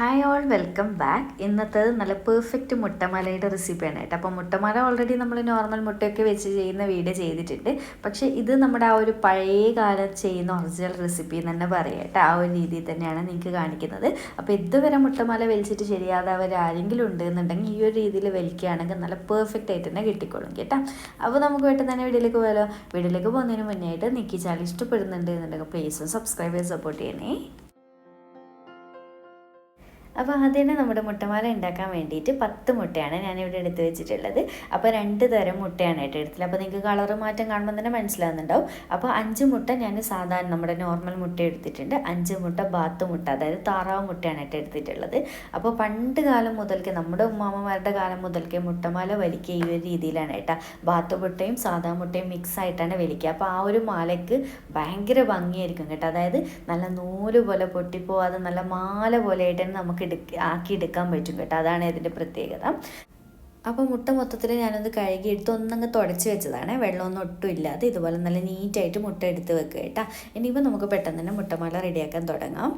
Hi all welcome back ഇന്നത്തെ നല്ല perfect മുട്ടമാലയുടെ റെസിപ്പിയാണ് കേട്ടോ. അപ്പോൾ മുട്ടമാല ഓൾറെഡി നമ്മൾ നോർമൽ മുട്ടയൊക്കെ വെച്ച് ചെയ്യുന്ന വീഡിയോ ചെയ്തിട്ടുണ്ട്. പക്ഷേ ഇത് നമ്മുടെ ആ ഒരു പഴയ കാലം ചെയ്യുന്ന ഒറിജിനൽ റെസിപ്പി എന്ന് തന്നെ പറയാം കേട്ടോ. ആ ഒരു രീതിയിൽ തന്നെയാണ് നിങ്ങൾക്ക് കാണിക്കുന്നത്. അപ്പോൾ ഇതുവരെ മുട്ടമാല വലിച്ചിട്ട് ശരിയാതാവർ ആരെങ്കിലും ഉണ്ട് എന്നുണ്ടെങ്കിൽ ഈ ഒരു രീതിയിൽ വലിക്കുകയാണെങ്കിൽ നല്ല പെർഫെക്റ്റ് ആയിട്ട് തന്നെ കിട്ടിക്കോളും കേട്ടോ. അപ്പോൾ നമുക്ക് പെട്ടെന്ന് തന്നെ വീഡിയോയിലേക്ക് പോയാലോ? വീഡിയോയിലേക്ക് പോകുന്നതിന് മുന്നേ ആയിട്ട് നിക്കി ചാനൽ ഇഷ്ടപ്പെടുന്നുണ്ട് എന്നുണ്ടെങ്കിൽ പ്ലീസ് സബ്സ്ക്രൈബ് ചെയ്ത് സപ്പോർട്ട് ചെയ്യണേ. അപ്പോൾ ആദ്യം നമ്മുടെ മുട്ടമാല ഉണ്ടാക്കാൻ വേണ്ടിയിട്ട് പത്ത് മുട്ടയാണ് ഞാനിവിടെ എടുത്ത് വെച്ചിട്ടുള്ളത്. അപ്പോൾ രണ്ട് തരം മുട്ടയാണ് കേട്ടോ എടുത്തത് അപ്പോൾ നിങ്ങൾക്ക് കളർ മാറ്റം കാണുമ്പോൾ തന്നെ മനസ്സിലാകുന്നുണ്ടാവും അപ്പോൾ അഞ്ച് മുട്ട ഞാൻ സാധാരണ നമ്മുടെ നോർമൽ മുട്ട എടുത്തിട്ടുണ്ട്. അഞ്ച് മുട്ട ബാത്ത് മുട്ട അതായത് താറാവ് മുട്ടയാണ് കേട്ടോ എടുത്തിട്ടുള്ളത്. അപ്പോൾ പണ്ട് കാലം മുതൽക്ക് നമ്മുടെ ഉമ്മാമ്മമാരുടെ കാലം മുതൽക്കേ മുട്ടമാല വലിക്കുക ഈ ഒരു രീതിയിലാണ് കേട്ടോ. ബാത്ത് മുട്ടയും സാധാ മുട്ടയും മിക്സ് ആയിട്ടാണ് വലിക്കുക. അപ്പോൾ ആ ഒരു മാലയ്ക്ക് ഭയങ്കര ഭംഗിയായിരിക്കും കേട്ടോ. അതായത് നല്ല നൂൽ പോലെ പൊട്ടിപ്പോവാതെ നല്ല മാല പോലെ ആയിട്ടാണ് നമുക്ക് എടുക്ക ആക്കി എടുക്കാൻ പറ്റും കേട്ടോ. അതാണ് ഇതിന്റെ പ്രത്യേകത. അപ്പോൾ മുട്ട മൊത്തത്തിൽ ഞാനൊന്ന് കഴുകി എടുത്ത് ഒന്നങ്ങ് തുടച്ച് വെച്ചതാണ്. വെള്ളമൊന്നും ഒട്ടും ഇല്ലാതെ ഇതുപോലെ നല്ല നീറ്റായിട്ട് മുട്ട എടുത്ത് വെക്കുക കേട്ടോ. ഇനിയിപ്പോൾ നമുക്ക് പെട്ടെന്ന് തന്നെ മുട്ടമാല റെഡിയാക്കാൻ തുടങ്ങാം.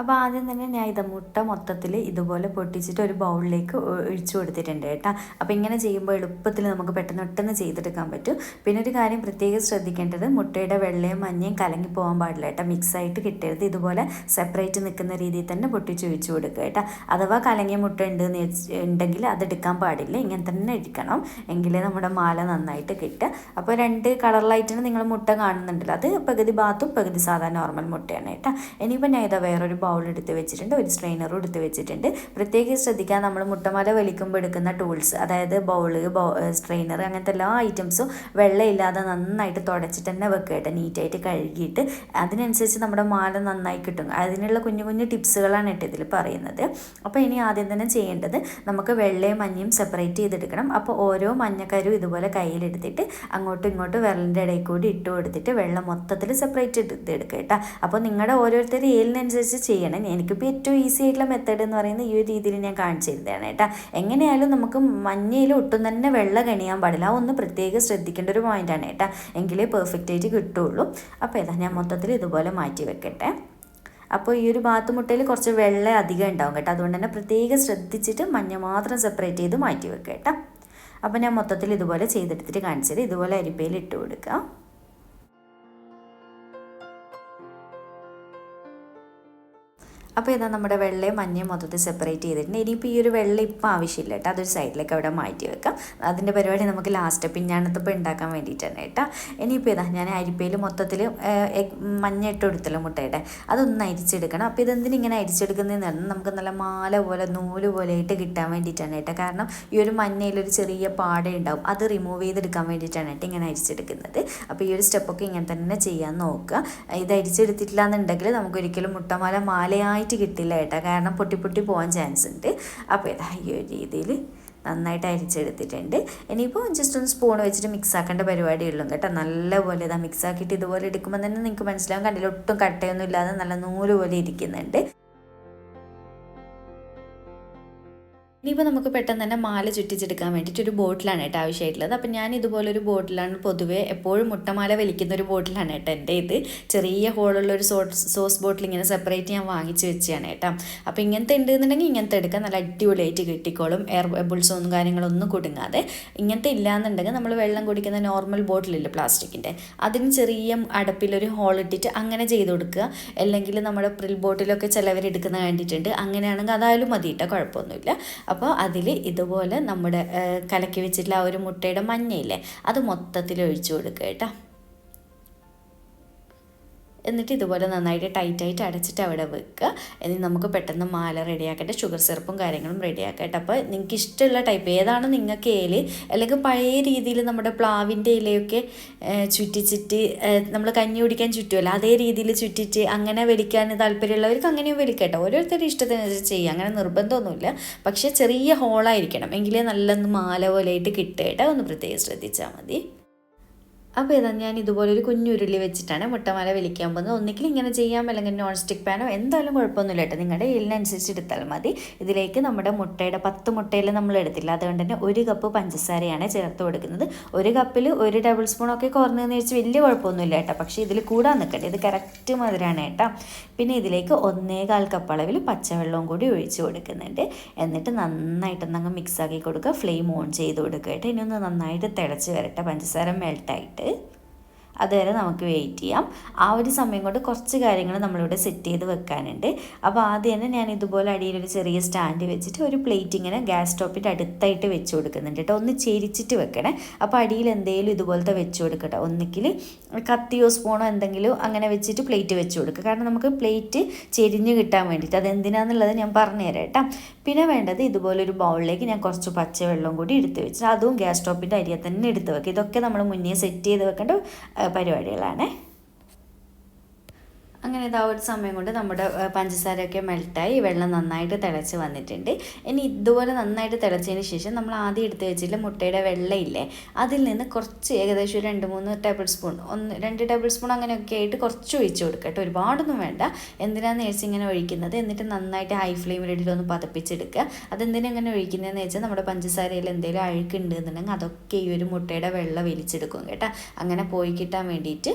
അപ്പോൾ ആദ്യം തന്നെ ഞാൻ ഇത് മുട്ട മൊത്തത്തിൽ ഇതുപോലെ പൊട്ടിച്ചിട്ട് ഒരു ബൗളിലേക്ക് ഒഴിച്ചു കൊടുത്തിട്ടുണ്ട് കേട്ടോ. അപ്പോൾ ഇങ്ങനെ ചെയ്യുമ്പോൾ എളുപ്പത്തിൽ നമുക്ക് പെട്ടെന്ന് പെട്ടെന്ന് ചെയ്തെടുക്കാൻ പറ്റും. പിന്നെ ഒരു കാര്യം പ്രത്യേകം ശ്രദ്ധിക്കേണ്ടത് മുട്ടയുടെ വെള്ളയും മഞ്ഞയും കലങ്ങി പോകാൻ പാടില്ല കേട്ടോ. മിക്സായിട്ട് കിട്ടരുത്. ഇതുപോലെ സെപ്പറേറ്റ് നിൽക്കുന്ന രീതിയിൽ തന്നെ പൊട്ടിച്ച് ഒഴിച്ചു കൊടുക്കുക കേട്ടോ. അഥവാ കലങ്ങിയ മുട്ട ഉണ്ടെന്ന് ഉണ്ടെങ്കിൽ അത് എടുക്കാൻ പാടില്ല. ഇങ്ങനെ തന്നെ ഇരിക്കണം എങ്കിലേ നമ്മുടെ മാല നന്നായിട്ട് കിട്ടുക. അപ്പോൾ രണ്ട് കളറിലായിട്ടാണ് നിങ്ങൾ മുട്ട കാണുന്നുണ്ടല്ലോ. അത് പകുതി ബാത്തും പകുതി സാധാരണ നോർമൽ മുട്ടയാണ് കേട്ടോ. ഇനിയിപ്പോൾ ഞാൻ ഇതാ വേറൊരു ബൗൾ എടുത്ത് വെച്ചിട്ടുണ്ട് ഒരു സ്ട്രെയിനറും എടുത്ത് വെച്ചിട്ടുണ്ട്. പ്രത്യേകിച്ച് ശ്രദ്ധിക്കാൻ നമ്മൾ മുട്ടമാല വലിക്കുമ്പോൾ എടുക്കുന്ന ടൂൾസ് അതായത് ബൗൾ സ്ട്രെയിനർ അങ്ങനത്തെ എല്ലാ ഐറ്റംസും വെള്ളമില്ലാതെ നന്നായിട്ട് തുടച്ചിട്ട് തന്നെ വെക്കുക കേട്ടോ നീറ്റായിട്ട് കഴുകിയിട്ട്. അതിനനുസരിച്ച് നമ്മുടെ മാല നന്നായി കിട്ടും. അതിനുള്ള കുഞ്ഞു കുഞ്ഞു ടിപ്സുകളാണ് കേട്ടോ ഇതിൽ പറയുന്നത്. അപ്പോൾ ഇനി ആദ്യം തന്നെ ചെയ്യേണ്ടത് നമുക്ക് വെള്ളയും മഞ്ഞയും സെപ്പറേറ്റ് ചെയ്തെടുക്കണം. അപ്പോൾ ഓരോ മഞ്ഞക്കരും ഇതുപോലെ കയ്യിലെടുത്തിട്ട് അങ്ങോട്ടും ഇങ്ങോട്ടും വിരലിന്റെ ഇടയിൽ കൂടി ഇട്ട് കൊടുത്തിട്ട് വെള്ളം മൊത്തത്തിൽ സെപ്പറേറ്റ് എടുത്തെടുക്കുക കേട്ടോ. അപ്പോൾ നിങ്ങളുടെ ഓരോരുത്തർ ഏലിനനുസരിച്ച് ചെയ്യണം. എനിക്കിപ്പോൾ ഏറ്റവും ഈസി ആയിട്ടുള്ള മെത്തേഡ് എന്ന് പറയുന്നത് ഈ ഒരു രീതിയിൽ ഞാൻ കാണിച്ചു തരുന്നതാണ് കേട്ടോ. എങ്ങനെയായാലും നമുക്ക് മഞ്ഞയിൽ ഒട്ടും തന്നെ വെള്ളം കണിയാൻ പാടില്ല. ഒന്ന് പ്രത്യേകം ശ്രദ്ധിക്കേണ്ട ഒരു പോയിന്റാണ് കേട്ടോ. എങ്കിലേ പെർഫെക്റ്റ് ആയിട്ട് കിട്ടുള്ളൂ. അപ്പോൾ ഏതാ ഞാൻ മൊത്തത്തിൽ ഇതുപോലെ മാറ്റി വെക്കട്ടെ. അപ്പോൾ ഈ ഒരു ബാത്ത് മുട്ടയിൽ കുറച്ച് വെള്ളം അധികം ഉണ്ടാവും കേട്ടോ. അതുകൊണ്ട് തന്നെ പ്രത്യേകം ശ്രദ്ധിച്ചിട്ട് മഞ്ഞ മാത്രം സെപ്പറേറ്റ് ചെയ്ത് മാറ്റി വെക്കുക കേട്ടോ. അപ്പോൾ ഞാൻ മൊത്തത്തിൽ ഇതുപോലെ ചെയ്തെടുത്തിട്ട് കാണിച്ചത് ഇതുപോലെ അരിപ്പയിൽ ഇട്ട് കൊടുക്കുക അപ്പോൾ ഇതാ നമ്മുടെ വെള്ളയും മഞ്ഞയും മൊത്തത്തിൽ സെപ്പറേറ്റ് ചെയ്തിട്ടുണ്ട്. ഇനിയിപ്പോൾ ഈ ഒരു വെള്ളം ഇപ്പം ആവശ്യമില്ല കേട്ടോ. അതൊരു സൈഡിലേക്ക് അവിടെ മാറ്റി വെക്കാം. അതിന്റെ പരിപാടി നമുക്ക് ലാസ്റ്റ് പിഞ്ഞാണത്തപ്പം ഉണ്ടാക്കാൻ വേണ്ടിയിട്ടാണ് കേട്ടോ. ഇനിയിപ്പോൾ ഇതാ ഞാൻ അരിപ്പയിൽ മൊത്തത്തിൽ മഞ്ഞ ഇട്ട് കൊടുത്തല്ലോ മുട്ടയുടെ. അതൊന്ന് അരിച്ചെടുക്കണം. അപ്പോൾ ഇതെന്തിനും ഇങ്ങനെ അരിച്ചെടുക്കുന്നതെന്ന് പറഞ്ഞാൽ നമുക്ക് നല്ല മാല പോലെ നൂൽ പോലെ ആയിട്ട് കിട്ടാൻ വേണ്ടിയിട്ടാണ് കേട്ടോ. കാരണം ഈ ഒരു മഞ്ഞയിലൊരു ചെറിയ പാട ഉണ്ടാവും അത് റിമൂവ് ചെയ്തെടുക്കാൻ വേണ്ടിയിട്ടാണ് കേട്ടോ ഇങ്ങനെ അരിച്ചെടുക്കുന്നത്. അപ്പോൾ ഈ ഒരു സ്റ്റെപ്പൊക്കെ ഇങ്ങനെ തന്നെ ചെയ്യാൻ നോക്കുക. ഇത് അരിച്ചെടുത്തിട്ടില്ല എന്നുണ്ടെങ്കിൽ നമുക്ക് ഒരിക്കലും മുട്ടമാല മാലയായി നന്നായിട്ട് കിട്ടില്ല കേട്ടോ. കാരണം പൊട്ടി പൊട്ടി പോകാൻ ചാൻസ് ഉണ്ട്. അപ്പോൾ ഇതാ ഈ ഒരു രീതിയിൽ നന്നായിട്ട് അരിച്ചെടുത്തിട്ടുണ്ട് ഇനിയിപ്പോൾ ജസ്റ്റ് ഒന്ന് സ്പൂൺ വെച്ചിട്ട് മിക്സ് ആക്കേണ്ട പരിപാടിയുള്ളൂ കേട്ടോ. നല്ലപോലെ ഇതാ മിക്സ് ആക്കിയിട്ട് ഇതുപോലെ എടുക്കുമ്പോൾ തന്നെ നിങ്ങൾക്ക് മനസ്സിലാവും കണ്ടില്ല ഒട്ടും കട്ടയൊന്നും ഇല്ലാതെ നല്ല നൂൽ പോലെ ഇരിക്കുന്നുണ്ട്. ഇനിയിപ്പോൾ നമുക്ക് പെട്ടെന്ന് തന്നെ മാല ചുറ്റിച്ചെടുക്കാൻ വേണ്ടിയിട്ട് ഒരു ബോട്ടിലാണ് കേട്ടോ ആവശ്യമായിട്ടുള്ളത്. അപ്പം ഞാൻ ഇതുപോലെ ഒരു ബോട്ടിലാണ് പൊതുവേ എപ്പോഴും മുട്ടമാല വലിക്കുന്ന ഒരു ബോട്ടിലാണ് കേട്ടോ എന്റെ ഇത്. ചെറിയ ഹോളുള്ള ഒരു സോസ് സോസ് ബോട്ടിൽ ഇങ്ങനെ സെപ്പറേറ്റ് ഞാൻ വാങ്ങിച്ച് വെച്ചാണ് കേട്ടോ അപ്പോൾ ഇങ്ങനത്തെ ഉണ്ടെന്നുണ്ടെങ്കിൽ ഇങ്ങനത്തെ എടുക്കാൻ നല്ല അടിപൊളിയായിട്ട് കിട്ടിക്കോളും. എയർ ബബിൾസൊന്നും കാര്യങ്ങളൊന്നും കുടുങ്ങാതെ. ഇങ്ങനത്തെ ഇല്ലാന്നുണ്ടെങ്കിൽ നമ്മൾ വെള്ളം കുടിക്കുന്ന നോർമൽ ബോട്ടിലില്ല പ്ലാസ്റ്റിക്കിന്റെ. അതിന് ചെറിയ അടപ്പിലൊരു ഹോൾ ഇട്ടിട്ട് അങ്ങനെ ചെയ്ത് കൊടുക്കുക. അല്ലെങ്കിൽ നമ്മുടെ പ്രിൽ ബോട്ടിലൊക്കെ ചിലവരെടുക്കുന്ന കണ്ടിട്ടുണ്ട്. അങ്ങനെയാണെങ്കിൽ അതായാലും മതി കേട്ടോ കുഴപ്പമൊന്നുമില്ല. അപ്പോൾ അതിൽ ഇതുപോലെ നമ്മുടെ കലക്കി വെച്ചിട്ടുള്ള ആ ഒരു മുട്ടയുടെ മഞ്ഞയില്ലേ അത് മൊത്തത്തിൽ ഒഴിച്ചു കൊടുക്കുക കേട്ടോ. എന്നിട്ട് ഇതുപോലെ നന്നായിട്ട് ടൈറ്റായിട്ട് അടച്ചിട്ട് അവിടെ വെക്കുക. ഇനി നമുക്ക് പെട്ടെന്ന് മാല റെഡിയാക്കട്ടെ ഷുഗർ സിറപ്പും കാര്യങ്ങളും റെഡിയാക്കട്ടെ അപ്പോൾ നിങ്ങൾക്ക് ഇഷ്ടമുള്ള ടൈപ്പ് ഏതാണ് നിങ്ങൾക്ക് ഏൽ? അല്ലെങ്കിൽ പഴയ രീതിയിൽ നമ്മുടെ പ്ലാവിന്റെ ഇലയൊക്കെ ചുറ്റിച്ചിട്ട് നമ്മൾ കഞ്ഞി കുടിക്കാൻ ചുറ്റുമല്ലോ അതേ രീതിയിൽ ചുറ്റിച്ച് അങ്ങനെ വലിക്കാൻ താല്പര്യമുള്ളവർക്ക് അങ്ങനെയും വലിക്കട്ടെ ഓരോരുത്തരുടെ ഇഷ്ടത്തിനനുസരിച്ച് ചെയ്യുക. അങ്ങനെ നിർബന്ധമൊന്നുമില്ല. പക്ഷേ ചെറിയ ഹോളായിരിക്കണം എങ്കിലേ നല്ലൊന്ന് മാല പോലെയായിട്ട് കിട്ടുക ഒന്ന് പ്രത്യേകം ശ്രദ്ധിച്ചാൽ മതി. അപ്പോൾ ഇതാ ഞാൻ ഇതുപോലെ ഒരു കുഞ്ഞുരുളി വെച്ചിട്ടാണ് മുട്ടമാല വിളിക്കാൻ പോകുന്നത്. ഒന്നിക്കിൽ ഇങ്ങനെ ചെയ്യാം അല്ലെങ്കിൽ നോൺ സ്റ്റിക്ക് പാനോ എന്തായാലും കുഴപ്പമൊന്നുമില്ല കേട്ടോ. നിങ്ങളുടെ എല്ലിനനുസരിച്ച് എടുത്താൽ മതി. ഇതിലേക്ക് നമ്മുടെ മുട്ടയുടെ പത്ത് മുട്ടയിൽ നമ്മൾ എടുത്തില്ല. അതുകൊണ്ട് തന്നെ ഒരു കപ്പ് പഞ്ചസാരയാണ് ചേർത്ത് കൊടുക്കുന്നത്. ഒരു കപ്പിൽ ഒരു ടേബിൾ സ്പൂണൊക്കെ കുറഞ്ഞതെന്ന് വെച്ച് വലിയ കുഴപ്പമൊന്നുമില്ല കേട്ടോ. പക്ഷേ ഇതിൽ കൂടാൻ നിൽക്കട്ടെ ഇത് കറക്റ്റ് മധുരമാണ് കേട്ടോ. പിന്നെ ഇതിലേക്ക് ഒന്നേകാൽ കപ്പ് അളവിൽ പച്ചവെള്ളവും കൂടി ഒഴിച്ച് കൊടുക്കുന്നുണ്ട്. എന്നിട്ട് നന്നായിട്ടൊന്നങ്ങ് മിക്സ് ആക്കി കൊടുക്കുക. ഫ്ലെയിം ഓൺ ചെയ്ത് കൊടുക്കുക കേട്ടോ. ഇനി ഒന്ന് നന്നായിട്ട് തിളച്ച് വരട്ടെ. പഞ്ചസാര മെൽട്ടായിട്ട് பண்ணிவிட்டு അതുവരെ നമുക്ക് വെയിറ്റ് ചെയ്യാം. ആ ഒരു സമയം കൊണ്ട് കുറച്ച് കാര്യങ്ങൾ നമ്മളിവിടെ സെറ്റ് ചെയ്ത് വെക്കാനുണ്ട്. അപ്പോൾ ആദ്യം തന്നെ ഞാൻ ഇതുപോലെ അടിയിൽ ഒരു ചെറിയ സ്റ്റാൻഡ് വെച്ചിട്ട് ഒരു പ്ലേറ്റ് ഇങ്ങനെ ഗ്യാസ് സ്റ്റോപ്പിന്റെ അടുത്തായിട്ട് വെച്ച് കൊടുക്കുന്നുണ്ട് കേട്ടോ. ഒന്ന് ചെരിച്ചിട്ട് വെക്കണേ. അപ്പോൾ അടിയിൽ എന്തെങ്കിലും ഇതുപോലത്തെ വെച്ച് കൊടുക്കട്ടെ. ഒന്നിക്കിൽ കത്തിയോ സ്പൂണോ എന്തെങ്കിലും അങ്ങനെ വെച്ചിട്ട് പ്ലേറ്റ് വെച്ച് കൊടുക്കുക കാരണം നമുക്ക് പ്ലേറ്റ് ചെരിഞ്ഞ് കിട്ടാൻ വേണ്ടിയിട്ട് അത് എന്തിനാന്നുള്ളത് ഞാൻ പറഞ്ഞുതരാം കേട്ടോ. പിന്നെ വേണ്ടത് ഇതുപോലൊരു ബൗളിലേക്ക് ഞാൻ കുറച്ച് പച്ചവെള്ളം കൂടി എടുത്ത് വെച്ചിട്ട് അതും ഗ്യാസ് സ്റ്റോപ്പിന്റെ അരിയെ തന്നെ എടുത്ത് വെക്കുക ഇതൊക്കെ നമ്മൾ മുന്നേ സെറ്റ് ചെയ്ത് വെക്കേണ്ട പരിപാടികളാണ്. അങ്ങനെ ഇതാ ഒരു സമയം കൊണ്ട് നമ്മുടെ പഞ്ചസാരയൊക്കെ മെൽട്ടായി വെള്ളം നന്നായിട്ട് തിളച്ച് വന്നിട്ടുണ്ട്. ഇനി ഇതുപോലെ നന്നായിട്ട് തിളച്ചതിന് ശേഷം നമ്മൾ ആദ്യം എടുത്ത് വെച്ചിട്ട് മുട്ടയുടെ വെള്ളയില്ലേ അതിൽ നിന്ന് കുറച്ച് ഏകദേശം ഒരു രണ്ട് മൂന്ന് ടേബിൾ സ്പൂൺ ഒന്ന് രണ്ട് ടേബിൾ സ്പൂൺ അങ്ങനെയൊക്കെ ആയിട്ട് കുറച്ച് ഒഴിച്ച് കൊടുക്കുക ഒരുപാടൊന്നും വേണ്ട. എന്തിനാന്ന് വെച്ചാൽ ഇങ്ങനെ ഒഴിക്കുന്നത്? എന്നിട്ട് നന്നായിട്ട് ഹൈ ഫ്ലെയിമിൽ ഒന്ന് പതപ്പിച്ചെടുക്കുക. അതെന്തിനാ ഇങ്ങനെ ഒഴിക്കുന്നതെന്ന് വെച്ചാൽ നമ്മുടെ പഞ്ചസാരയിൽ എന്തെങ്കിലും അഴുക്കുണ്ട് എന്നുണ്ടെങ്കിൽ അതൊക്കെ ഈ ഒരു മുട്ടയുടെ വെള്ളം വലിച്ചെടുക്കും കേട്ടോ. അങ്ങനെ പോയി കിട്ടാൻ വേണ്ടിയിട്ട്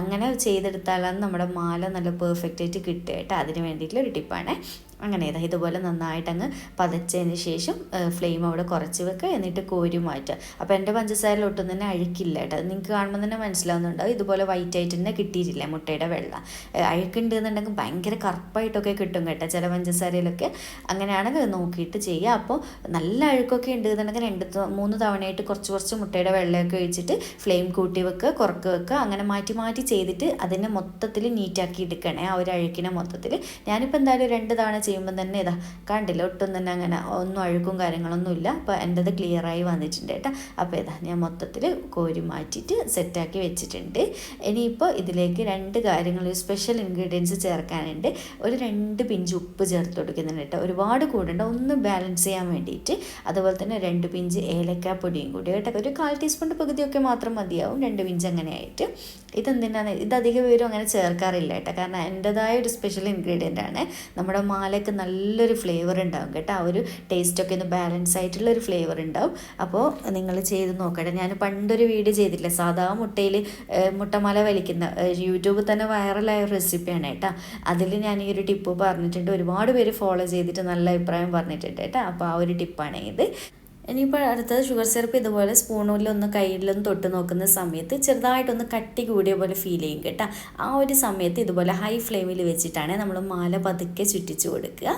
അങ്ങനെ ചെയ്തെടുത്താലാണ് നമ്മുടെ മാല നല്ല നല്ല പെർഫെക്റ്റ് ആയിട്ട് കിട്ടുക കേട്ടോ. അതിന് വേണ്ടിയിട്ടുള്ള ഒരു ടിപ്പാണ് അങ്ങനെ ഇതാ ഇതുപോലെ നന്നായിട്ടങ്ങ് പതച്ചതിന് ശേഷം ഫ്ലെയിം അവിടെ കുറച്ച് വെക്കുക എന്നിട്ട് കോരി മാറ്റുക. അപ്പോൾ എന്റെ പഞ്ചസാരയിൽ ഒട്ടും തന്നെ അഴുക്കില്ല കേട്ടോ. നിങ്ങൾക്ക് കാണുമ്പോൾ തന്നെ മനസ്സിലാവുന്നുണ്ടാവും. ഇതുപോലെ വൈറ്റ് ആയിട്ട് തന്നെ കിട്ടിയിട്ടില്ല മുട്ടയുടെ വെള്ളം. അഴുക്കുണ്ട് എന്നുണ്ടെങ്കിൽ ഭയങ്കര കറുപ്പായിട്ടൊക്കെ കിട്ടും കേട്ടോ ചില പഞ്ചസാരയിലൊക്കെ. അങ്ങനെയാണെങ്കിൽ നോക്കിയിട്ട് ചെയ്യുക. അപ്പോൾ നല്ല അഴുക്കൊക്കെ ഉണ്ട് എന്നുണ്ടെങ്കിൽ രണ്ട് മൂന്ന് തവണയായിട്ട് കുറച്ച് കുറച്ച് മുട്ടയുടെ വെള്ളമൊക്കെ ഒഴിച്ചിട്ട് ഫ്ലെയിം കൂട്ടി വെക്കുക കുറക്ക് വെക്കുക അങ്ങനെ മാറ്റി മാറ്റി ചെയ്തിട്ട് അതിനെ മൊത്തത്തിൽ നീറ്റാക്കി എടുക്കണേ ആ ഒരു അഴുക്കിനെ മൊത്തത്തിൽ. ഞാനിപ്പോൾ എന്തായാലും രണ്ട് തവണ ചെയ്യുമ്പോൾ തന്നെ ഇതാ കണ്ടില്ല ഒട്ടും തന്നെ അങ്ങനെ ഒന്നും അഴുക്കും കാര്യങ്ങളൊന്നും ഇല്ല. അപ്പോൾ എന്റെത് ക്ലിയറായി വന്നിട്ടുണ്ട് കേട്ടോ. അപ്പോൾ ഇതാ ഞാൻ മൊത്തത്തിൽ കോരി മാറ്റിയിട്ട് സെറ്റാക്കി വെച്ചിട്ടുണ്ട്. ഇനിയിപ്പോൾ ഇതിലേക്ക് രണ്ട് കാര്യങ്ങൾ സ്പെഷ്യൽ ഇൻഗ്രീഡിയൻസ് ചേർക്കാനുണ്ട്. ഒരു രണ്ട് പിഞ്ച് ഉപ്പ് ചേർത്ത് കൊടുക്കുന്നുണ്ട് കേട്ടോ. ഒരുപാട് കൂടണ്ട ഒന്ന് ബാലൻസ് ചെയ്യാൻ വേണ്ടിയിട്ട്. അതുപോലെ തന്നെ രണ്ട് പിഞ്ച് ഏലക്കാപ്പൊടിയും കൂടി കേട്ടോ. ഒരു കാൽ ടീസ്പൂണിന്റെ പകുതിയൊക്കെ മാത്രം മതിയാവും. രണ്ട് പിഞ്ച് അങ്ങനെയായിട്ട്. ഇതെന്തിനാണ്? ഇത് അധിക പേരും അങ്ങനെ ചേർക്കാറില്ല കേട്ടോ. കാരണം എന്റെതായ ഒരു സ്പെഷ്യൽ ഇൻഗ്രീഡിയന്റ് ആണ്. നമ്മുടെ മാലയ്ക്ക് നല്ലൊരു ഫ്ലേവർ ഉണ്ടാവും കേട്ടോ. ആ ഒരു ടേസ്റ്റൊക്കെ ഒന്ന് ബാലൻസ് ആയിട്ടുള്ള ഒരു ഫ്ലേവർ ഉണ്ടാവും. അപ്പോൾ നിങ്ങൾ ചെയ്ത് നോക്കട്ടെ. ഞാൻ പണ്ടൊരു വീഡിയോ ചെയ്തിട്ടില്ല. സാധാ മുട്ടയിൽ മുട്ടമാല വലിക്കുന്ന യൂട്യൂബ് തന്നെ വൈറലായ റെസിപ്പിയാണ് കേട്ടോ. അതിൽ ഞാൻ ഈ ഒരു ടിപ്പ് പറഞ്ഞിട്ടുണ്ട്. ഒരുപാട് പേര് ഫോളോ ചെയ്തിട്ട് നല്ല അഭിപ്രായം പറഞ്ഞിട്ടുണ്ട് കേട്ടോ. അപ്പോൾ ആ ഒരു ടിപ്പാണ് ഇത്. ഇനിയിപ്പോൾ അടുത്തത് ഷുഗർ സിറപ്പ് ഇതുപോലെ സ്പൂണിലൊന്ന് കയ്യിലൊന്ന് തൊട്ട് നോക്കുന്ന സമയത്ത് ചെറുതായിട്ടൊന്ന് കട്ടി കൂടിയ പോലെ ഫീൽ ചെയ്യും കേട്ടോ. ആ ഒരു സമയത്ത് ഇതുപോലെ ഹൈ ഫ്ലെയിമിൽ വെച്ചിട്ടാണ് നമ്മൾ മാല പതുക്കെ ചുറ്റിച്ചു കൊടുക്കുക.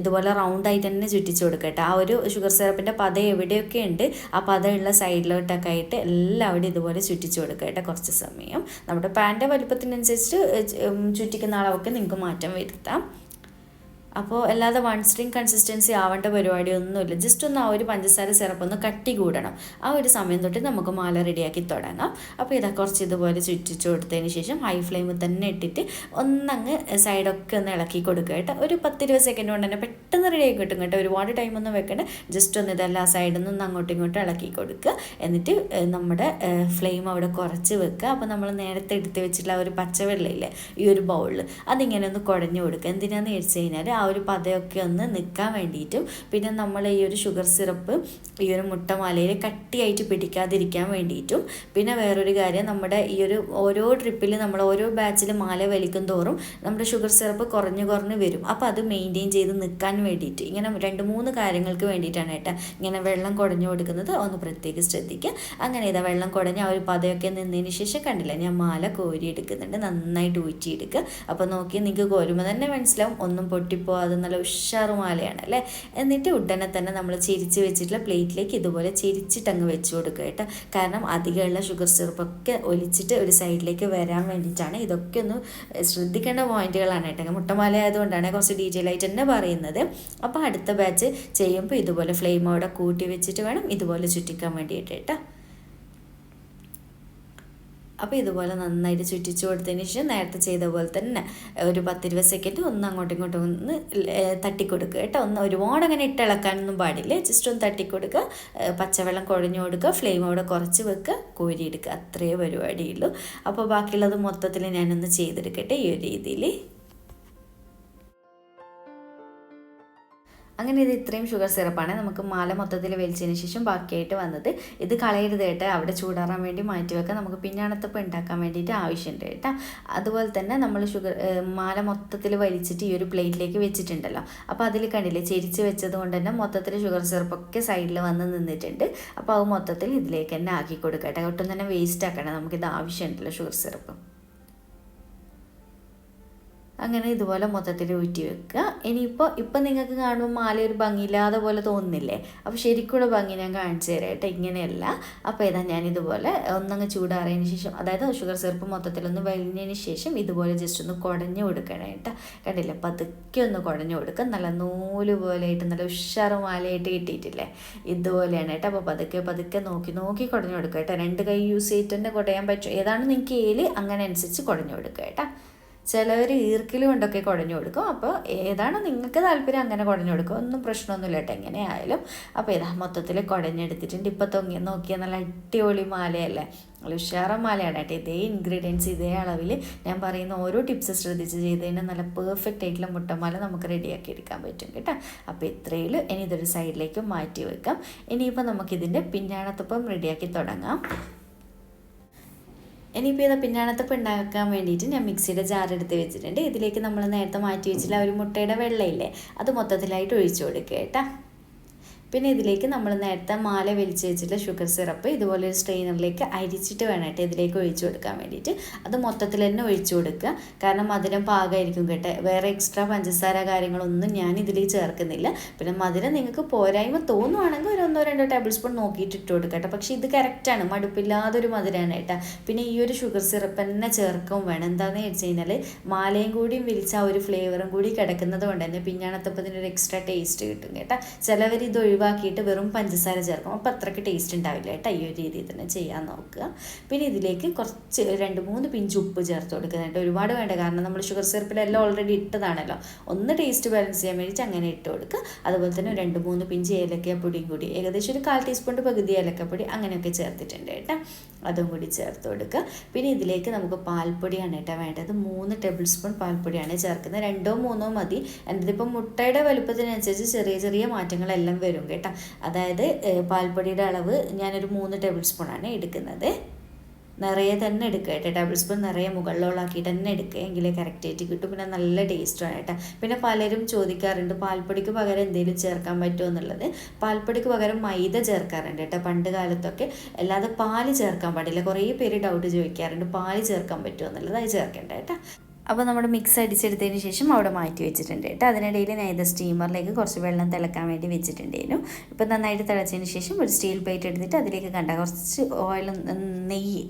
ഇതുപോലെ റൗണ്ട് ആയിട്ട് തന്നെ ചുറ്റിച്ചു കൊടുക്കട്ടെ ആ ഒരു ഷുഗർ സിറപ്പിന്റെ പത എവിടെയൊക്കെ ഉണ്ട് ആ പതയുള്ള സൈഡിലോട്ടൊക്കെ ആയിട്ട് എല്ലാവരും ഇതുപോലെ ചുറ്റിച്ചു കൊടുക്കട്ടെ കുറച്ച് സമയം. നമ്മുടെ പാന്റെ വലുപ്പത്തിനനുസരിച്ച് ചുറ്റിക്കുന്ന അളവൊക്കെ നിങ്ങൾക്ക് മാറ്റം വരുത്താം. അപ്പോൾ അല്ലാതെ വൺ സ്ട്രിങ് കൺസിസ്റ്റൻസി ആവേണ്ട പരിപാടി ഒന്നുമില്ല ജസ്റ്റ് ഒന്ന് ആ ഒരു പഞ്ചസാര സിറപ്പ് ഒന്ന് കട്ടി കൂടണം ആ ഒരു സമയം തൊട്ട് നമുക്ക് മാല റെഡിയാക്കി തുടങ്ങാം. അപ്പോൾ ഇതാ കുറച്ച് ഇതുപോലെ ചുറ്റിച്ചു കൊടുത്തതിന് ശേഷം ഹൈ ഫ്ലെയിമിൽ തന്നെ ഇട്ടിട്ട് ഒന്നങ്ങ് സൈഡൊക്കെ ഒന്ന് ഇളക്കി കൊടുക്കുക കേട്ടോ. ഒരു പത്തിരുപത് സെക്കൻഡ് കൊണ്ട് തന്നെ പെട്ടെന്ന് റെഡിയാക്കി കിട്ടും കേട്ടോ. ഒരുപാട് ടൈമൊന്നും വെക്കണ്ട. ജസ്റ്റ് ഒന്ന് ഇതെല്ലാം സൈഡിൽ നിന്ന് അങ്ങോട്ടും ഇങ്ങോട്ടും ഇളക്കി കൊടുക്കുക. എന്നിട്ട് നമ്മുടെ ഫ്ലെയിം അവിടെ കുറച്ച് വെക്കുക. അപ്പോൾ നമ്മൾ നേരത്തെ എടുത്ത് വെച്ചിട്ടുള്ള ഒരു പച്ചവെള്ളയില്ലേ ഈ ഒരു ബൗളിൽ അതിങ്ങനെ ഒന്ന് കുഴഞ്ഞു കൊടുക്കുക. എന്തിനാന്ന് വെച്ച് കഴിഞ്ഞാൽ ഒരു പതയൊക്കെ ഒന്ന് നിൽക്കാൻ വേണ്ടിയിട്ടും പിന്നെ നമ്മൾ ഈ ഒരു ഷുഗർ സിറപ്പ് ഈ ഒരു മുട്ടമാലയിൽ കട്ടിയായിട്ട് പിടിക്കാതിരിക്കാൻ വേണ്ടിയിട്ടും പിന്നെ വേറൊരു കാര്യം നമ്മുടെ ഈ ഒരു ഓരോ ട്രിപ്പിൽ നമ്മൾ ഓരോ ബാച്ചിൽ മാല വലിക്കും തോറും നമ്മുടെ ഷുഗർ സിറപ്പ് കുറഞ്ഞു കുറഞ്ഞ് വരും. അപ്പോൾ അത് മെയിന്റെയിൻ ചെയ്ത് നിൽക്കാൻ വേണ്ടിയിട്ട്. ഇങ്ങനെ രണ്ട് മൂന്ന് കാര്യങ്ങൾക്ക് വേണ്ടിയിട്ടാണ് കേട്ടോ ഇങ്ങനെ വെള്ളം കുടഞ്ഞു കൊടുക്കുന്നത്. ഒന്ന് പ്രത്യേകം ശ്രദ്ധിക്കുക അങ്ങനെ ഇതാ വെള്ളം കുടഞ്ഞ് ആ ഒരു പതയൊക്കെ നിന്നതിന് ശേഷം കണ്ടില്ല ഞാൻ മാല കോരി എടുക്കുന്നുണ്ട് നന്നായിട്ട് ഊറ്റിയെടുക്കുക അപ്പോൾ നോക്കി നിങ്ങൾക്ക് കോരുമ്പോൾ തന്നെ മനസ്സിലാവും. ഒന്നും പൊട്ടിപ്പോ അത് നല്ല ഉഷാറുമാലയാണ് അല്ലേ? എന്നിട്ട് ഉടനെ തന്നെ നമ്മൾ ചിരിച്ച് വെച്ചിട്ടുള്ള പ്ലേറ്റിലേക്ക് ഇതുപോലെ ചിരിച്ചിട്ടങ്ങ് വെച്ച് കൊടുക്കുക കേട്ടോ. കാരണം അധികമുള്ള ഷുഗർ സിറപ്പൊക്കെ ഒലിച്ചിട്ട് ഒരു സൈഡിലേക്ക് വരാൻ വേണ്ടിയിട്ടാണ്. ഇതൊക്കെ ഒന്ന് ശ്രദ്ധിക്കേണ്ട പോയിന്റുകളാണ് കേട്ടോ. മുട്ടമാല ആയതുകൊണ്ടാണ് കുറച്ച് ഡീറ്റെയിൽ ആയിട്ട് തന്നെ പറയുന്നത്. അപ്പോൾ അടുത്ത ബാച്ച് ചെയ്യുമ്പോൾ ഇതുപോലെ ഫ്ലെയിം അവിടെ കൂട്ടി വെച്ചിട്ട് വേണം ഇതുപോലെ ചുറ്റിക്കാൻ വേണ്ടിയിട്ട് കേട്ടോ. അപ്പോൾ ഇതുപോലെ നന്നായിട്ട് ചുറ്റിച്ചു കൊടുത്തതിന് ശേഷം നേരത്തെ ചെയ്ത പോലെ തന്നെ ഒരു പത്തിരുപത് സെക്കൻഡ് ഒന്ന് അങ്ങോട്ടും ഇങ്ങോട്ടും ഒന്ന് തട്ടിക്കൊടുക്കുക കേട്ടോ. ഒന്ന് ഒരുപാട് അങ്ങനെ ഇട്ടിളക്കാനൊന്നും പാടില്ല. ജസ്റ്റ് ഒന്ന് തട്ടിക്കൊടുക്കുക പച്ചവെള്ളം കുഴഞ്ഞു കൊടുക്കുക ഫ്ലെയിം അവിടെ കുറച്ച് വെക്കുക കോരിയെടുക്കുക അത്രയേ പരിപാടിയുള്ളൂ. അപ്പോൾ ബാക്കിയുള്ളത് മൊത്തത്തിൽ ഞാനൊന്ന് ചെയ്തെടുക്കട്ടെ ഈ ഒരു രീതിയിൽ അങ്ങനെ ഇത് ഇത്രയും ഷുഗർ സിറപ്പാണ് നമുക്ക് മാല മൊത്തത്തിൽ വലിച്ചതിന് ശേഷം ബാക്കിയായിട്ട് വന്നത്. ഇത് കളയരുത് കേട്ടോ. അവിടെ ചൂടാറാൻ വേണ്ടി മാറ്റി വെക്കാം. നമുക്ക് പിന്നാണത്തപ്പം ഉണ്ടാക്കാൻ വേണ്ടിയിട്ട് ആവശ്യമുണ്ട് കേട്ടോ. അതുപോലെ തന്നെ നമ്മൾ ഷുഗർ മാല മൊത്തത്തിൽ വലിച്ചിട്ട് ഈ ഒരു പ്ലേറ്റിലേക്ക് വെച്ചിട്ടുണ്ടല്ലോ. അപ്പോൾ അതിൽ കണ്ടില്ലേ ചെരിച്ച് വെച്ചത് കൊണ്ട് തന്നെ മൊത്തത്തിൽ ഷുഗർ സിറപ്പൊക്കെ സൈഡിൽ വന്ന് നിന്നിട്ടുണ്ട്. അപ്പോൾ അത് മൊത്തത്തിൽ ഇതിലേക്ക് തന്നെ ആക്കി കൊടുക്കട്ടെ ഒട്ടും തന്നെ വേസ്റ്റ് ആക്കണം നമുക്കിത് ആവശ്യമുണ്ടല്ലോ ഷുഗർ സിറപ്പ് അങ്ങനെ ഇതുപോലെ മൊത്തത്തിൽ ഊറ്റി വെക്കുക. ഇനിയിപ്പോൾ ഇപ്പം നിങ്ങൾക്ക് കാണുമ്പോൾ മാല ഒരു ഭംഗിയില്ലാതെ പോലെ തോന്നുന്നില്ലേ? അപ്പോൾ ശരിക്കുള്ള ഭംഗി ഞാൻ കാണിച്ചു തരാം കേട്ടോ. ഇങ്ങനെയല്ല. അപ്പോൾ ഇതാ ഞാൻ ഇതുപോലെ ഒന്നങ്ങ് ചൂടാറിയതിന് ശേഷം അതായത് ഷുഗർ സിറപ്പ് മൊത്തത്തിലൊന്ന് വലിഞ്ഞതിന് ശേഷം ഇതുപോലെ ജസ്റ്റ് ഒന്ന് കുടഞ്ഞു കൊടുക്കണം കേട്ടോ. കണ്ടില്ലേ? പതുക്കെ ഒന്ന് കുടഞ്ഞു കൊടുക്കുക. നല്ല നൂൽ പോലെ ആയിട്ട് നല്ല ഉഷാറ് മാലയായിട്ട് കിട്ടിയിട്ടില്ലേ? ഇതുപോലെയാണ് കേട്ടോ. അപ്പോൾ പതുക്കെ പതുക്കെ നോക്കി നോക്കി കുടഞ്ഞു കൊടുക്കുക കേട്ടോ. രണ്ട് കൈ യൂസ് ചെയ്തിട്ട് തന്നെ കുടയാൻ പറ്റും. ഏതാണ് നിങ്ങൾക്ക് ഏൽ അങ്ങനെ അനുസരിച്ച് കുടഞ്ഞു കൊടുക്കുക കേട്ടോ. ചിലവർ ഈർക്കിൽ കൊണ്ടൊക്കെ കുഴഞ്ഞു കൊടുക്കും. അപ്പോൾ ഏതാണ് നിങ്ങൾക്ക് താല്പര്യം അങ്ങനെ കുഴഞ്ഞു കൊടുക്കും. ഒന്നും പ്രശ്നമൊന്നുമില്ല കേട്ടോ. എങ്ങനെയായാലും. അപ്പോൾ ഇതാ മൊത്തത്തിൽ കുഴഞ്ഞെടുത്തിട്ടുണ്ട്. ഇപ്പോൾ തൊങ്ങി നോക്കിയാൽ നല്ല അടിപൊളി മാലയല്ലേ? നല്ല ഉഷാറ മാലയാണ് കേട്ടോ. ഇതേ ഇൻഗ്രീഡിയൻസ് ഇതേ അളവിൽ ഞാൻ പറയുന്ന ഓരോ ടിപ്സ് ശ്രദ്ധിച്ച് ചെയ്ത് കഴിഞ്ഞാൽ നല്ല പെർഫെക്റ്റ് ആയിട്ടുള്ള മുട്ടമാല നമുക്ക് റെഡിയാക്കി എടുക്കാൻ പറ്റും കേട്ടോ. അപ്പോൾ ഇത്രയിൽ ഇനി ഇതൊരു സൈഡിലേക്ക് മാറ്റി വെക്കാം. ഇനിയിപ്പോൾ നമുക്കിതിന്റെ പിന്നാണത്തൊപ്പം റെഡിയാക്കി തുടങ്ങാം. ഇനിയിപ്പോൾ ഇത് പിന്നാണത്തപ്പം ഉണ്ടാക്കാൻ വേണ്ടിയിട്ട് ഞാൻ മിക്സിയുടെ ജാർ എടുത്ത് വെച്ചിട്ടുണ്ട്. ഇതിലേക്ക് നമ്മൾ നേരത്തെ മാറ്റി വെച്ചില്ല ഒരു മുട്ടയുടെ വെള്ളയില്ലേ അത് മൊത്തത്തിലായിട്ട് ഒഴിച്ചു കൊടുക്കുക കേട്ടോ. പിന്നെ ഇതിലേക്ക് നമ്മൾ നേരത്തെ മാല വലിച്ച് വെച്ചിട്ടുള്ള ഷുഗർ സിറപ്പ് ഇതുപോലെ ഒരു സ്ട്രെയിനറിലേക്ക് അരിച്ചിട്ട് വേണം കേട്ടോ ഇതിലേക്ക് ഒഴിച്ചു കൊടുക്കാൻ വേണ്ടിയിട്ട്. അത് മൊത്തത്തിൽ തന്നെ ഒഴിച്ചു കൊടുക്കുക. കാരണം മധുരം പാകമായിരിക്കും കേട്ടോ. വേറെ എക്സ്ട്രാ പഞ്ചസാര കാര്യങ്ങളൊന്നും ഞാൻ ഇതിൽ ചേർക്കുന്നില്ല. പിന്നെ മധുരം നിങ്ങൾക്ക് പോരായ്മ തോന്നുവാണെങ്കിൽ ഒരു ഒന്നോ രണ്ടോ ടേബിൾ സ്പൂൺ നോക്കിയിട്ട് ഇട്ട് കൊടുക്കുക കേട്ടോ. പക്ഷേ ഇത് കറക്റ്റാണ് മടുപ്പില്ലാതൊരു മധുരമാണ് കേട്ടോ. പിന്നെ ഈ ഒരു ഷുഗർ സിറപ്പ് തന്നെ ചേർക്കും വേണം. എന്താണെന്ന് വെച്ച് കഴിഞ്ഞാൽ മാലയും കൂടിയും വിരിച്ച ആ ഒരു ഫ്ലേവറും കൂടി കിടക്കുന്നത് കൊണ്ട് തന്നെ പിഞ്ഞാണത്തപ്പത്തിന് ഒരു എക്സ്ട്രാ ടേസ്റ്റ് കിട്ടും കേട്ടോ. ചിലവർ ഇത് ഒഴിവാക്കിയിട്ട് വെറും പഞ്ചസാര ചേർക്കും അപ്പോൾ അത്രയ്ക്ക് ടേസ്റ്റ് ഉണ്ടാവില്ല കേട്ടോ. ഈ ഒരു രീതിയിൽ തന്നെ ചെയ്യാൻ നോക്കുക. പിന്നെ ഇതിലേക്ക് കുറച്ച് രണ്ട് മൂന്ന് പിഞ്ച് ഉപ്പ് ചേർത്ത് കൊടുക്കുന്നുണ്ട് ഒരുപാട് വേണ്ട. കാരണം നമ്മൾ ഷുഗർ സിറപ്പിലെല്ലാം ഓൾറെഡി ഇട്ടതാണല്ലോ. ഒന്ന് ടേസ്റ്റ് ബാലൻസ് ചെയ്യാൻ വേണ്ടിയിട്ട് അങ്ങനെ ഇട്ട് കൊടുക്കുക. അതുപോലെ തന്നെ രണ്ട് മൂന്ന് പിഞ്ച് ഏലക്കപ്പൊടിയും കൂടി ഏകദേശം ഒരു കാൽ ടീസ്പൂൺ പകുതി ഏലക്കപ്പൊടി അങ്ങനെയൊക്കെ ചേർത്തിട്ടുണ്ട് കേട്ടോ. അതും കൂടി ചേർത്ത് കൊടുക്കുക. പിന്നെ ഇതിലേക്ക് നമുക്ക് പാൽപ്പൊടിയാണ് കേട്ടോ വേണ്ടത്. മൂന്ന് ടേബിൾ സ്പൂൺ പാൽപ്പൊടിയാണ് ചേർക്കുന്നത്. രണ്ടോ മൂന്നോ മതി. ഇതിപ്പം മുട്ടയുടെ വലുപ്പത്തിനനുസരിച്ച് ചെറിയ ചെറിയ മാറ്റങ്ങളെല്ലാം വരും കേട്ടോ. അതായത് പാൽപ്പൊടിയുടെ അളവ് ഞാനൊരു മൂന്ന് ടേബിൾ സ്പൂണാണ് എടുക്കുന്നത്. നിറയെ തന്നെ എടുക്കുക കേട്ടോ. ടേബിൾ സ്പൂൺ നിറയെ മുകളിലോളാക്കിയിട്ട് തന്നെ എടുക്കുക എങ്കിലേ കറക്റ്റായിട്ട് കിട്ടും. പിന്നെ നല്ല ടേസ്റ്റാണ് കേട്ടോ. പിന്നെ പലരും ചോദിക്കാറുണ്ട് പാൽപ്പൊടിക്ക് പകരം എന്തെങ്കിലും ചേർക്കാൻ പറ്റുമോ എന്നുള്ളത്? പാൽപ്പൊടിക്ക് പകരം മൈദ ചേർക്കാറുണ്ട് കേട്ടോ. പണ്ട് കാലത്തൊക്കെ അല്ലാതെ പാൽ ചേർക്കാൻ പാടില്ല. കുറേ പേര് ഡൗട്ട് ചോദിക്കാറുണ്ട് പാൽ ചേർക്കാൻ പറ്റുമോ എന്നുള്ളത്. അത് ചേർക്കേണ്ട കേട്ടോ. അപ്പോൾ നമ്മൾ മിക്സ് അടിച്ചെടുത്തതിന് ശേഷം അവിടെ മാറ്റി വെച്ചിട്ടുണ്ട് കേട്ടോ. അതിനിടയിൽ ഞാൻ ഇത് സ്റ്റീമറിലേക്ക് കുറച്ച് വെള്ളം തിളക്കാൻ വേണ്ടി വെച്ചിട്ടുണ്ടായിരുന്നു. ഇപ്പോൾ നന്നായിട്ട് തിളച്ചതിന് ശേഷം ഒരു സ്റ്റീൽ പ്ലേറ്റ് എടുത്തിട്ട് അതിലേക്ക് കണ്ട കുറച്ച് ഓയിൽ നെയ്യ്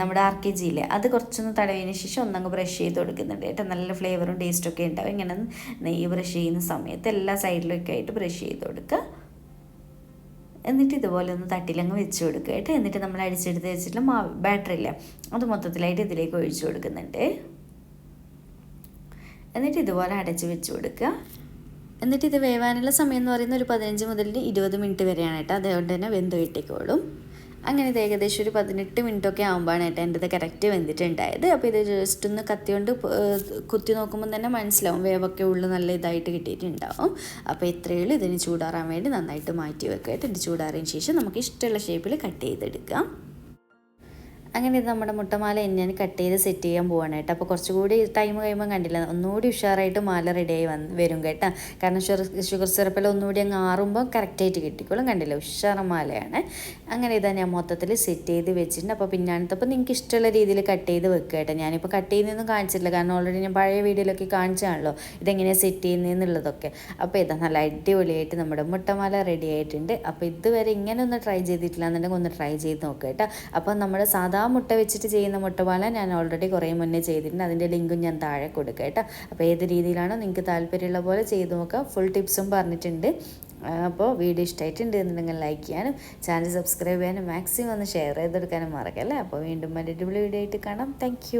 നമ്മുടെ ആർ കെ ജിയിലെ അത് കുറച്ചൊന്ന് തടവിന് ശേഷം ഒന്നങ്ങ് ബ്രഷ് ചെയ്ത് കൊടുക്കുന്നുണ്ട് കേട്ടോ. നല്ല ഫ്ലേവറും ടേസ്റ്റും ഒക്കെ ഉണ്ടാവും. ഇങ്ങനെ നെയ്യ് ബ്രഷ് ചെയ്യുന്ന സമയത്ത് എല്ലാ സൈഡിലൊക്കെ ആയിട്ട് ബ്രഷ് ചെയ്ത് കൊടുക്കുക. എന്നിട്ട് ഇതുപോലെ ഒന്ന് തട്ടിലങ്ങ് വെച്ച് കൊടുക്കുക കേട്ടോ. എന്നിട്ട് നമ്മൾ അടിച്ചെടുത്ത് വെച്ചിട്ടുള്ള മാവ് ബാറ്ററി ഇല്ല അത് മൊത്തത്തിലായിട്ട് ഇതിലേക്ക് ഒഴിച്ചു കൊടുക്കുന്നുണ്ട്. എന്നിട്ട് ഇതുപോലെ അടച്ചു വെച്ച് കൊടുക്കുക. എന്നിട്ട് ഇത് വേവാനുള്ള സമയം എന്ന് പറയുന്നത് ഒരു പതിനഞ്ച് മുതൽ ഇരുപത് മിനിറ്റ് വരെയാണ് കേട്ടോ. അതുകൊണ്ട് തന്നെ വെന്ത് കിട്ടിക്കോളും. അങ്ങനെ ഇത് ഏകദേശം ഒരു പതിനെട്ട് മിനിറ്റൊക്കെ ആകുമ്പോഴാണ് കേട്ടോ എന്റെ ഇത് കറക്റ്റ് വെന്തിട്ടുണ്ടായത്. അപ്പോൾ ഇത് ജസ്റ്റ് ഒന്ന് കത്തിയോണ്ട് കുത്തി നോക്കുമ്പോൾ തന്നെ മനസ്സിലാവും വേവൊക്കെ ഉള്ളു നല്ല ഇതായിട്ട് കിട്ടിയിട്ടുണ്ടാവും. അപ്പോൾ ഇത്രയേ ഉള്ളൂ. ഇതിന് ചൂടാറാൻ വേണ്ടി നന്നായിട്ട് മാറ്റി വെക്കുക കേട്ടോ. ചൂടാറിയതിന് ശേഷം നമുക്ക് ഇഷ്ടമുള്ള ഷേപ്പിൽ കട്ട് ചെയ്തെടുക്കാം. അങ്ങനെ ഇത് നമ്മുടെ മുട്ടമാല ഞാൻ കട്ട് ചെയ്ത് സെറ്റ് ചെയ്യാൻ പോവാണ് കേട്ടോ. അപ്പോൾ കുറച്ചുകൂടി ടൈം കഴിയുമ്പോൾ കണ്ടില്ല. ഒന്നുകൂടി ഉഷാറായിട്ട് മാല റെഡിയായി വന്ന് വരും കേട്ടോ. കാരണം ഷുഗർ ഷുഗർ സിറപ്പിൽ ഒന്നുകൂടി അങ്ങ് ആറുമ്പോൾ കറക്റ്റായിട്ട് കിട്ടിക്കോളും. കണ്ടില്ല? ഉഷാറ മാലയാണ്. അങ്ങനെ ഇതാ ഞാൻ മൊത്തത്തിൽ സെറ്റ് ചെയ്ത് വെച്ചിട്ടുണ്ട്. അപ്പോൾ പിന്നാണത്തെ അപ്പോൾ നിങ്ങൾക്ക് ഇഷ്ടമുള്ള രീതിയിൽ കട്ട് ചെയ്ത് വെക്കുക കേട്ടോ. ഞാനിപ്പോൾ കട്ട് ചെയ്യുന്നൊന്നും കാണിച്ചിട്ടില്ല. കാരണം ഓൾറെഡി ഞാൻ പഴയ വീഡിയോയിലൊക്കെ കാണിച്ചാണല്ലോ. ഇതെങ്ങനെയാണ് സെറ്റ് ചെയ്യുന്നതെന്നുള്ളതൊക്കെ. അപ്പോൾ ഇതാ നല്ല അടിപൊളിയായിട്ട് നമ്മുടെ മുട്ടമാല റെഡി ആയിട്ടുണ്ട്. അപ്പോൾ ഇതുവരെ ഇങ്ങനെ ഒന്ന് ട്രൈ ചെയ്തിട്ടില്ല എന്നുണ്ടെങ്കിൽ ഒന്ന് ട്രൈ ചെയ്ത് നോക്കുക കേട്ടോ. അപ്പോൾ നമ്മുടെ സാധാ മുട്ട വെച്ചിട്ട് ചെയ്യുന്ന മുട്ടമാല ഞാൻ ഓൾറെഡി കുറേ മുന്നേ ചെയ്തിട്ടുണ്ട്. അതിന്റെ ലിങ്കും ഞാൻ താഴെ കൊടുക്കുക കേട്ടോ. അപ്പോൾ ഏത് രീതിയിലാണോ നിങ്ങൾക്ക് താല്പര്യമുള്ള പോലെ ചെയ്ത് നോക്കുക ഫുൾ ടിപ്സും പറഞ്ഞിട്ടുണ്ട്. അപ്പോൾ വീഡിയോ ഇഷ്ടമായിട്ടുണ്ട് എന്നുണ്ടെങ്കിൽ ലൈക്ക് ചെയ്യാനും ചാനൽ സബ്സ്ക്രൈബ് ചെയ്യാനും മാക്സിമം ഒന്ന് ഷെയർ ചെയ്തെടുക്കാനും മറക്കല്ലേ? അപ്പോൾ വീണ്ടും മറ്റൊരു വീഡിയോ ആയിട്ട് കാണാം. താങ്ക്